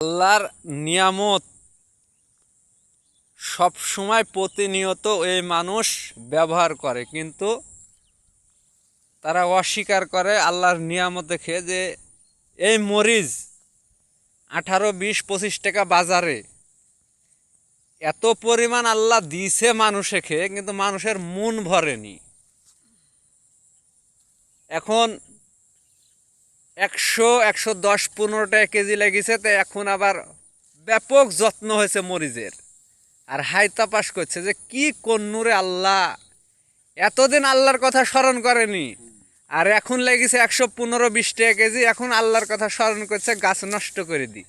আল্লাহর নিয়ামত সব সময় প্রতিনিয়ত এই মানুষ ব্যবহার করে, কিন্তু তারা অস্বীকার করে আল্লাহর নিয়ামত দেখে যে এই মরিচ আঠারো, বিশ, পঁচিশ টাকা বাজারে এত পরিমাণ আল্লাহ দিছে মানুষে খেয়ে কিন্তু মানুষের মন ভরেনি। এখন একশো একশো দশ পনেরো টাকা কেজি লেগেছে, তো এখন আবার ব্যাপক যত্ন হয়েছে মরিচের। আর হাই তাপাস করছে যে কি কন্নুরে আল্লাহ! এতদিন আল্লাহর কথা স্মরণ করেনি। আর এখন লেগেছে একশো পনেরো, বিশ টাকা কেজি, এখন আল্লাহর কথা স্মরণ করছে, গাছ নষ্ট করে দি।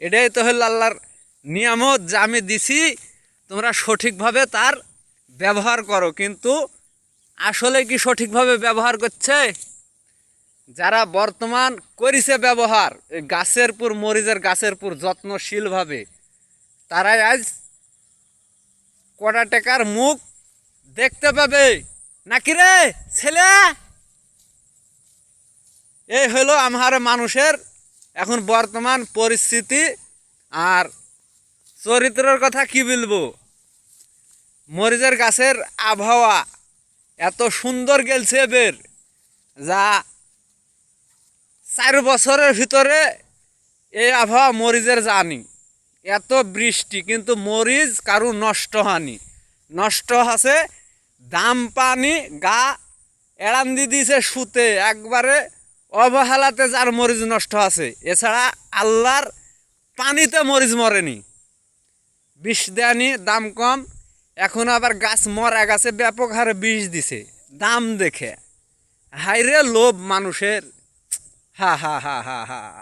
এটাই তো হলো আল্লাহর নিয়ামত যা আমি দিছি, তোমরা সঠিকভাবে তার ব্যবহার করো। কিন্তু আসলে কি সঠিকভাবে ব্যবহার করছে? যারা বর্তমান করিছে ব্যবহার গাছের পুর, মরিচের গাছের পুর যত্নশীলভাবে, তারাই আজ কটা টাকার মুখ দেখতে পাবে। নাকি রে, ছেলে? এই হলো আমার মানুষের এখন বর্তমান পরিস্থিতি। আর চরিত্রের কথা কি বলব? মরিচের গাছের আবহাওয়া এত সুন্দর গেলছে এবার, যা চার বছরের ভিতরে এই আবহাওয়া মরিচের জানি। এত বৃষ্টি, কিন্তু মরিচ কারু নষ্ট হয়নি। নষ্ট আছে দাম পানি, গা এড়ান দি দিয়েছে সুতে। একবারে অবহেলাতে যার মরিচ নষ্ট আছে এছাড়া আল্লাহর পানিতে মরিচ মরেনি। বিষ দেয়নি, দাম কম। এখন আবার গাছ মরা গাছে, ব্যাপক হারে বিষ দিছে। দাম দেখে। হাইরে লোভ মানুষের। 哈哈哈哈哈。